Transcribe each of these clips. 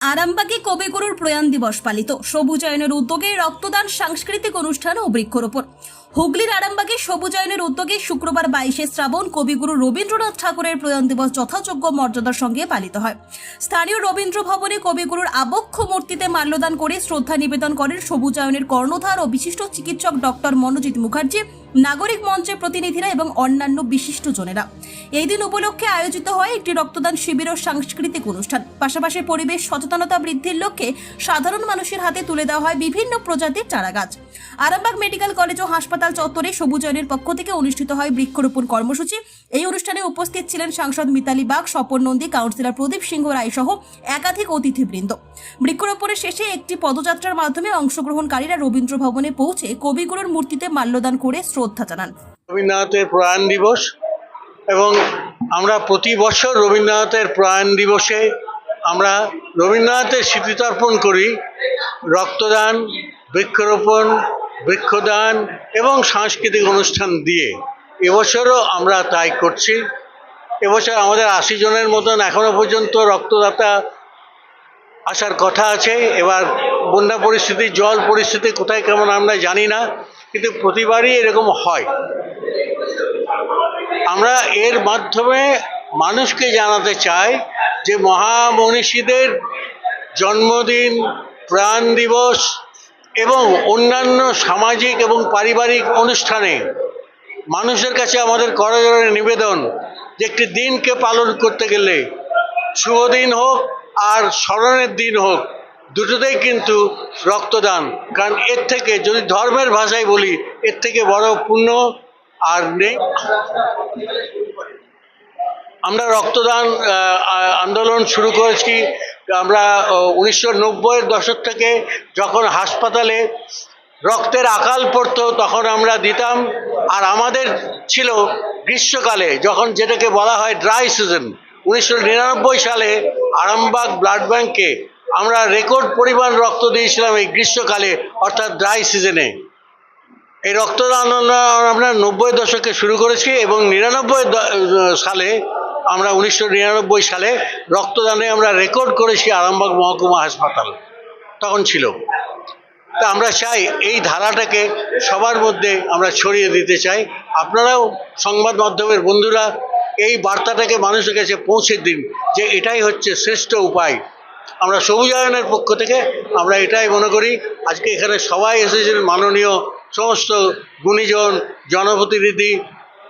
আরামবাগে কবিগুরুর প্রয়াণ দিবস পালিত? সবুজায়নের উদ্যোগে রক্তদান সাংস্কৃতিক অনুষ্ঠান ও বৃক্ষরোপণ। হুগলির আরামবাগে সবুজায়নের উদ্যোগে শুক্রবার বাইশে শ্রাবণ কবিগুরু রবীন্দ্রনাথ ঠাকুরের প্রয়াণ দিবস যথাযোগ্য মর্যাদার সঙ্গে পালিত হয়। স্থানীয় রবীন্দ্র ভবনে কবিগুরুর আবক্ষ মূর্তিতে মাল্যদান করে শ্রদ্ধা নিবেদন করেন সবুজায়নের কর্ণধার ও বিশিষ্ট চিকিৎসক ডক্টর মনোজিৎ মুখার্জি। নাগরিক মঞ্চের প্রতিনিধিরা এবং অন্যান্য বিশিষ্টজনেরা এই দিন উপলক্ষে আয়োজিত হয় একটি রক্তদান শিবির ও সাংস্কৃতিক অনুষ্ঠান। পাশাপাশি পরিবেশ সচেতনতা বৃদ্ধির লক্ষ্যে সাধারণ মানুষের হাতে তুলে দেওয়া হয় বিভিন্ন প্রজাতির চারাগাছ। আরামবাগ মেডিকেল কলেজ ও হাসপাতাল চত্বরে সবুজায়নের পক্ষ থেকে অনুষ্ঠিত হয় বৃক্ষরোপণ কর্মসূচি। এই অনুষ্ঠানে উপস্থিত ছিলেন সাংসদ মিতালি বাগ, স্বপন নন্দী, কাউন্সিলর প্রদীপ সিংহ রায় সহ একাধিক অতিথিবৃন্দ। বৃক্ষরোপণের শেষে একটি পদযাত্রার মাধ্যমে অংশগ্রহণকারীরা রবীন্দ্র ভবনে পৌঁছে কবিগুরুর মূর্তিতে মাল্যদান করে শ্রদ্ধা জানান। রবীন্দ্রনাথের প্রয়াণ দিবস এবং আমরা প্রতি বছর রবীন্দ্রনাথের প্রয়াণ দিবসে আমরা রবীন্দ্রনাথের স্মৃতিতর্পণ করি। রক্তদান, বৃক্ষরোপণ বৃক্ষদান এবং সাংস্কৃতিক অনুষ্ঠান দিয়ে এবছরও আমরা তাই করছি। এবছর আমাদের আশি জনের মতন এখনও পর্যন্ত রক্তদাতা আসার কথা আছে। এবার বন্যা পরিস্থিতি, জল পরিস্থিতি কোথায় কেমন আমরা জানি না, কিন্তু প্রতিবারই এরকম হয়। আমরা এর মাধ্যমে মানুষকে জানাতে চাই যে মহামনীষীদের জন্মদিন, প্রাণ দিবস এবং অন্যান্য সামাজিক এবং পারিবারিক অনুষ্ঠানে মানুষের কাছে আমাদের করজোড়ে নিবেদন যে একটি দিনকে পালন করতে গেলে শুভ দিন হোক আর স্মরণের দিন হোক, দুটোতেই কিন্তু রক্তদান। কারণ এর থেকে যদি ধর্মের ভাষায় বলি, এর থেকে বড় পুণ্য আর নেই। আমরা রক্তদান আন্দোলন শুরু করেছি। আমরা উনিশশো নব্বইয়ের দশক থেকে যখন হাসপাতালে রক্তের আকাল পড়তো, তখন আমরা দিতাম। আর আমাদের ছিল গ্রীষ্মকালে, যখন যেটাকে বলা হয় ড্রাই সিজন উনিশশো নিরানব্বই সালে আরামবাগ ব্লাড ব্যাংকে আমরা রেকর্ড পরিমাণ রক্ত দিয়েছিলাম এই গ্রীষ্মকালে, অর্থাৎ ড্রাই সিজনে এই রক্তদান আমরা নব্বই দশকে শুরু করেছি এবং নিরানব্বই সালে আমরা উনিশশো নিরানব্বই সালে রক্তদানে আমরা রেকর্ড করেছি আরামবাগ মহকুমা হাসপাতাল। তখন ছিল। তা আমরা চাই এই ধারাটাকে সবার মধ্যে আমরা ছড়িয়ে দিতে চাই। আপনারাও সংবাদ মাধ্যমের বন্ধুরা এই বার্তাটাকে মানুষের কাছে পৌঁছে দিন যে এটাই হচ্ছে শ্রেষ্ঠ উপায়। আমরা সবুজায়নের পক্ষ থেকে আমরা এটাই মনে করি, আজকে এখানে সবাই এসেছেন মাননীয় সমস্ত গুণীজন, জনপ্রতিনিধি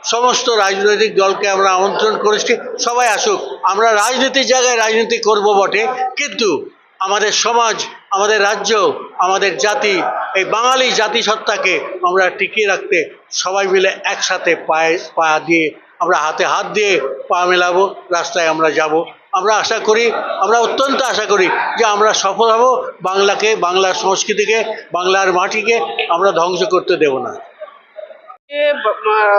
সমস্ত রাজনৈতিক দলকে আমরা আমন্ত্রণ করেছি, সবাই আসুক। আমরা রাজনীতির জায়গায় রাজনীতি করব বটে, কিন্তু আমাদের সমাজ, আমাদের রাজ্য, আমাদের জাতি, এই বাঙালি জাতিসত্তাকে আমরা টিকিয়ে রাখতে সবাই মিলে একসাথে পায়ে, পা দিয়ে আমরা হাতে হাত দিয়ে পা মেলাবো, রাস্তায় আমরা যাব। আমরা আশা করি, আমরা অত্যন্ত আশা করি যে আমরা সফল হব, বাংলাকে, বাংলার সংস্কৃতিকে, বাংলার মাটিকে আমরা ধ্বংস করতে দেব না।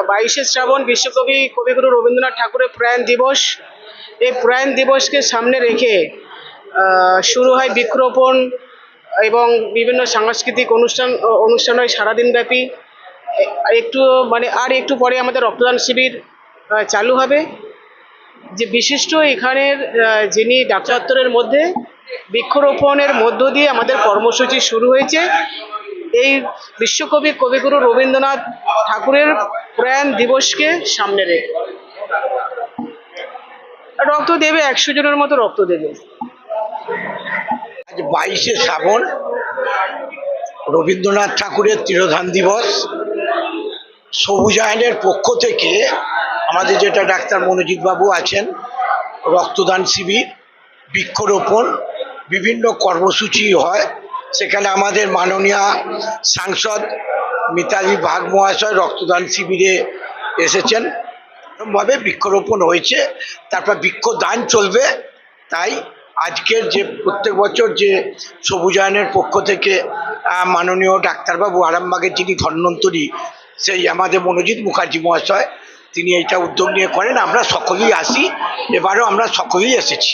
বাইশে শ্রাবণ বিশ্বকবি কবিগুরু রবীন্দ্রনাথ ঠাকুরের প্রয়াণ দিবস। এই প্রয়াণ দিবসকে সামনে রেখে শুরু হয় বৃক্ষরোপণ এবং বিভিন্ন সাংস্কৃতিক অনুষ্ঠান অনুষ্ঠান হয় সারাদিনব্যাপী। একটু মানে আর একটু পরে আমাদের রক্তদান শিবির চালু হবে। যে বিশিষ্ট এখানের যিনি ডাক্তারের মধ্যে বৃক্ষরোপণের মধ্য দিয়ে আমাদের কর্মসূচি শুরু হয়েছে এই বিশ্বকবি কবিগুরু রবীন্দ্রনাথ ঠাকুরের প্রয়াণ দিবসকে সামনে রেখে। রক্ত দেবে একশো জনের মতো রক্ত দেবে। আজ বাইশে শ্রাবণ, রবীন্দ্রনাথ ঠাকুরের তিরোধান দিবস। সবুজায়নের পক্ষ থেকে আমাদের যেটা ডাক্তার মনোজিৎ বাবু আছেন, রক্তদান শিবির, বৃক্ষরোপণ, বিভিন্ন কর্মসূচি হয়। সেখানে আমাদের মাননীয় সাংসদ মিতালি বাঘ মহাশয় রক্তদান শিবিরে এসেছেন। ভাবে বৃক্ষরোপণ হয়েছে, তারপর বৃক্ষদান চলবে, তাই আজকের যে প্রত্যেক বছর যে সবুজায়নের পক্ষ থেকে মাননীয় ডাক্তারবাবু আরামবাগের যিনি ধন্বন্তরী, সেই আমাদের মনোজিৎ মুখার্জি মহাশয়, তিনি এইটা উদ্যোগ নিয়ে করেন, আমরা সকলেই আসি, এবারও আমরা সকলেই এসেছি।